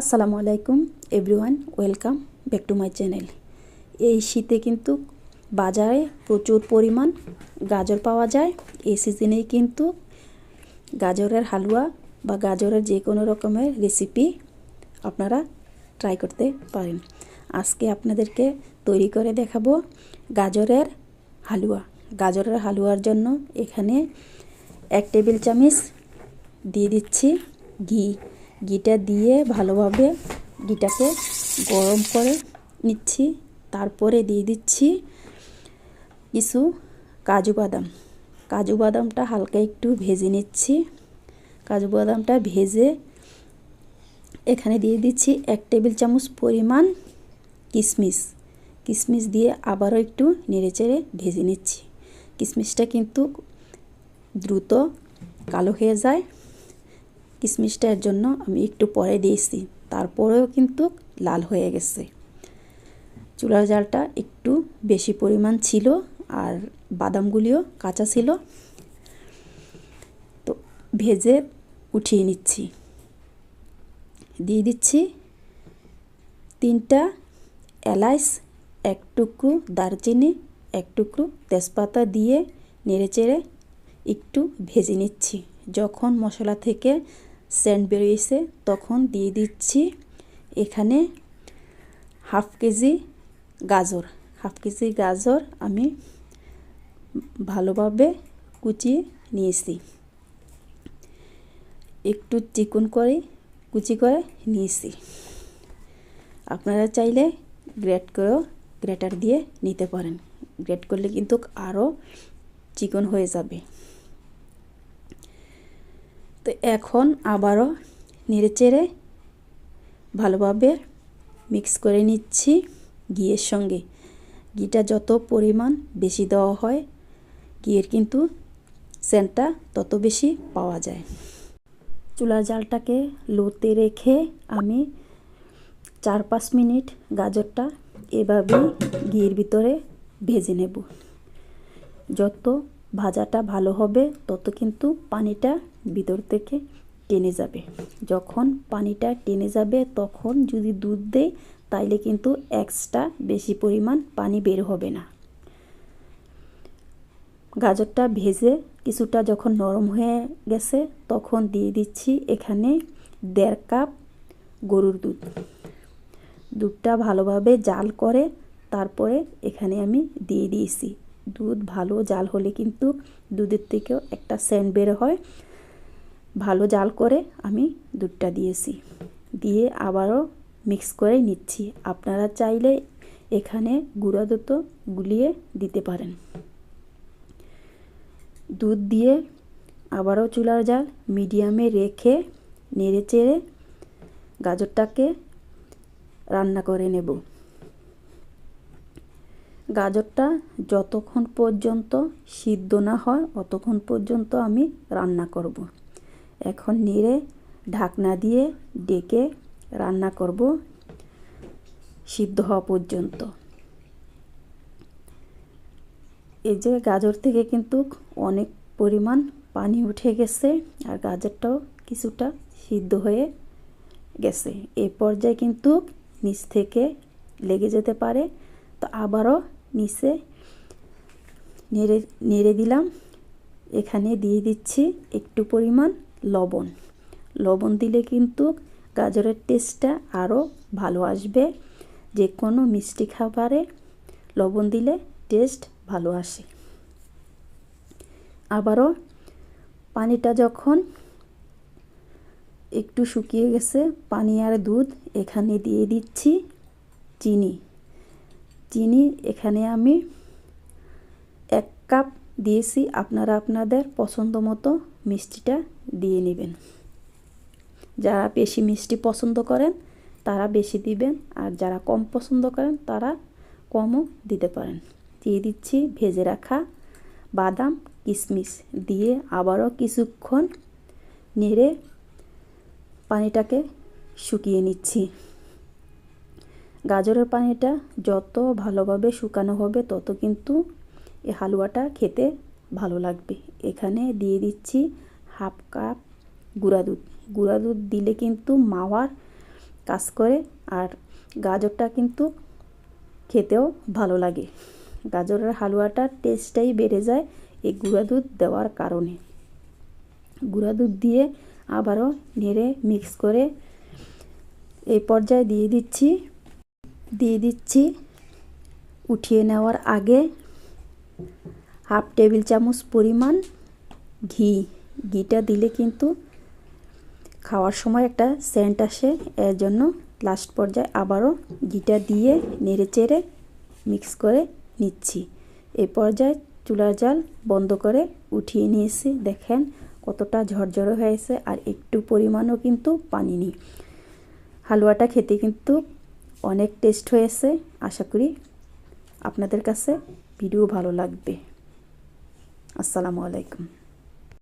আসসালামু আলাইকুম everyone welcome back to my channel এই শীতে কিন্তু বাজারে প্রচুর পরিমাণ গাজর পাওয়া যায়। এই সিজনেই কিন্তু গাজরের হালুয়া বা গাজরের যে কোনো রকমের রেসিপি আপনারা ট্রাই করতে পারেন। আজকে আপনাদেরকে তৈরি করে দেখাবো গাজরের হালুয়া। গাজরের হালুয়ার জন্য এখানে এক টেবিল চামচ দিয়ে দিচ্ছি ঘি। ঘিটা দিয়ে ভালোভাবে ঘিটাকে গরম করে নিচ্ছি। তারপরে দিয়ে দিচ্ছি কিছু কাজু বাদাম। কাজু বাদামটা হালকা একটু ভেজে নিচ্ছি। কাজু বাদামটা ভেজে এখানে দিয়ে দিচ্ছি এক টেবিল চামচ পরিমাণ কিশমিশ কিশমিশ দিয়ে আবারও একটু নেড়েচেড়ে ভেজে নিচ্ছি। কিশমিশটা কিন্তু দ্রুত কালো হয়ে যায়। কিশমিশটার জন্য আমি একটু পরে দিয়েছি। তারপরেও কিন্তু লাল হয়ে গেছে। চুলার জালটা একটু বেশি পরিমাণ ছিল আর বাদামগুলিও কাঁচা ছিল। তো ভেজে উঠিয়ে নিচ্ছি। দিয়ে দিচ্ছি তিনটা এলাচ এক টুকরো দারচিনি, এক টুকরো তেজপাতা দিয়ে নেড়েচেড়ে একটু ভেজে নিচ্ছি। যখন মশলা থেকে সেন্ট বেরিয়েছে তখন দিয়ে দিচ্ছি এখানে হাফ কেজি গাজর। হাফ কেজি গাজর আমি ভালোভাবে কুচিয়ে নিয়েছি। একটু চিকন করে কুচি করে নিয়েছি। আপনারা চাইলে গ্রেট করেও গ্রেটার দিয়ে নিতে পারেন। গ্রেট করলে কিন্তু আরও চিকন হয়ে যাবে। তো এখন আবারও নেড়েচেড়ে ভালোভাবে মিক্স করে নিচ্ছি ঘিয়ের সঙ্গে। ঘিটা যত পরিমাণ বেশি দেওয়া হয়, ঘিয়ের কিন্তু সেন্টটা তত বেশি পাওয়া যায়। চুলার জালটাকে লোতে রেখে আমি চার পাঁচ মিনিট গাজরটা এভাবেই ঘিয়ের ভিতরে ভেজে নেব। যত ভাজাটা ভালো হবে, তত কিন্তু পানিটা ভিতর থেকে টেনে যাবে। যখন পানিটা টেনে যাবে, তখন যদি দুধ দেয় তাইলে কিন্তু এক্সট্রা বেশি পরিমাণ পানি বের হবে না। গাজরটা ভেজে কিছুটা যখন নরম হয়ে গেছে, তখন দিয়ে দিচ্ছি এখানে দেড় কাপ গরুর দুধ। দুধটা ভালোভাবে জাল করে, তারপরে এখানে আমি দিয়ে দিয়েছি। দুধ ভালো জাল হলে কিন্তু দুধের থেকেও একটা সেন্ট বের হয়। ভালো জাল করে আমি দুধটা দিয়েছি। দিয়ে আবারও মিক্স করে নিচ্ছি। আপনারা চাইলে এখানে গুঁড়া দুধ গুলিয়ে দিতে পারেন। দুধ দিয়ে আবারও চুলার জাল মিডিয়ামে রেখে নেড়ে চেড়ে গাজরটাকে রান্না করে নেব। গাজরটা যতক্ষণ পর্যন্ত সিদ্ধ না হয়, অতক্ষণ পর্যন্ত আমি রান্না করব। এখন নেড়ে ঢাকনা দিয়ে ডেকে রান্না করব সিদ্ধ হওয়া পর্যন্ত। এই যে গাজর থেকে কিন্তু অনেক পরিমাণ পানি উঠে গেছে আর গাজরটাও কিছুটা সিদ্ধ হয়ে গেছে। এ পর্যায়ে কিন্তু নিচ থেকে লেগে যেতে পারে। তো আবারও নিচে নেড়ে নেড়ে দিলাম। এখানে দিয়ে দিচ্ছি একটু পরিমাণ লবণ। লবণ দিলে কিন্তু গাজরের টেস্টটা আরও ভালো আসবে। যে কোনো মিষ্টি খাবারে লবণ দিলে টেস্ট ভালো আসে। আবারও পানিটা যখন একটু শুকিয়ে গেছে, পানি আর দুধ, এখানে দিয়ে দিচ্ছি চিনি। চিনি এখানে আমি এক কাপ দিয়েছি। আপনারা আপনাদের পছন্দ মতো মিষ্টিটা দিয়ে নেবেন। যারা বেশি মিষ্টি পছন্দ করেন, তারা বেশি দিবেন। আর যারা কম পছন্দ করেন, তারা কমও দিতে পারেন। দিয়ে দিচ্ছি ভেজে রাখা বাদাম কিশমিশ দিয়ে আবারও কিছুক্ষণ নেড়ে পানিটাকে শুকিয়ে নিচ্ছি। গাজরের পানিটা যত ভালোভাবে শুকানো হবে, তত কিন্তু এই হালুয়াটা খেতে ভালো লাগবে। এখানে দিয়ে দিচ্ছি হাফ কাপ গুঁড়া দুধ। গুঁড়া দুধ দিলে কিন্তু মাওয়ার কাজ করে আর গাজরটা কিন্তু খেতেও ভালো লাগে। গাজরের হালুয়াটার টেস্টটাই বেড়ে যায় এই গুঁড়া দুধ দেওয়ার কারণে। গুঁড়া দুধ দিয়ে আবারও নেড়ে মিক্স করে এই পর্যায়ে দিয়ে দিচ্ছি দিয়ে দিচ্ছি। উঠিয়ে নেওয়ার আগে হাফ টেবিল চামচ পরিমাণ ঘি। ঘিটা দিলে কিন্তু খাওয়ার সময় একটা সেন্ট আসে। এর জন্য লাস্ট পর্যায়ে আবারও ঘিটা দিয়ে নেড়ে চেড়ে মিক্স করে নিচ্ছি। এ পর্যায়ে চুলার জাল বন্ধ করে উঠিয়ে নিয়েছি। দেখেন কতটা ঝরঝরে হয়েছে আর একটু পরিমাণও কিন্তু পানি নেই হালুয়াটা খেতে কিন্তু অনেক টেস্ট হয়েছে। আশা করি আপনাদের কাছে ভিডিও ভালো লাগবে। আসসালামু আলাইকুম।